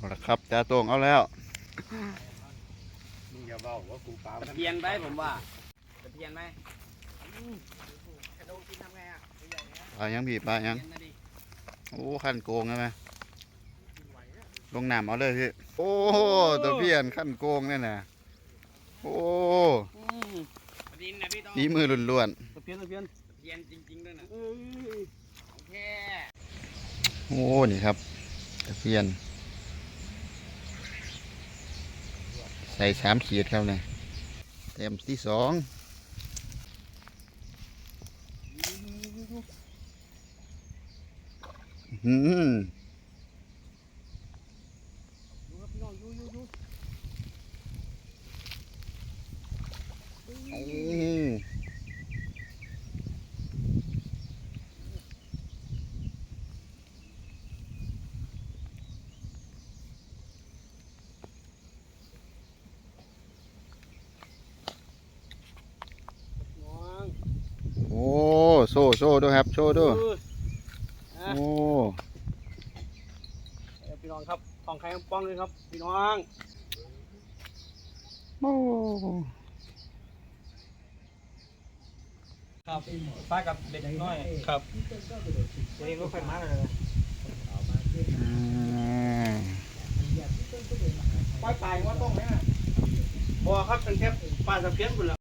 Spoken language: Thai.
เอาละครับจ่าตวงเอาแล้วมึงอย่าเบาว่ากูปลาตะเพียนไปผมว่าตะเพียนไหมกระโดดกินทำไงอะปลายังพี่ปลายังเพียนมาดิโอ้ขั้นโกงใช่ไหมลงน้ำเอาเลยพี่โอ้ตะเพียนขั้นโกงเนี่ยนะโอ้มาดินนะพี่ต้องฝีมือล้วนตะเพียนตะเพียนตะเพียนจริงๆด้วยนะเอ้ยโอเคๆโอ้นี่ครับตะเพียน ส่สามขีดครับเนี่ยเต็มที่สองอื้อหือดูครับพี่น้องยูยูยูโอ้ น้อง โอ้ โซ่โซ่ด้วยครับโชว์ด้วยเออโอ้เอาพี่น้องครับของใครของป้องเลยครับ พี่น้องโอ้ครับป้ากับเด็กน้อยครับเองก็ค่อยมาเลยอืมป้าตายว่าต้องไหมอะบ่ครับเป็นแค่ปลาตะเพียนคุณล่ะ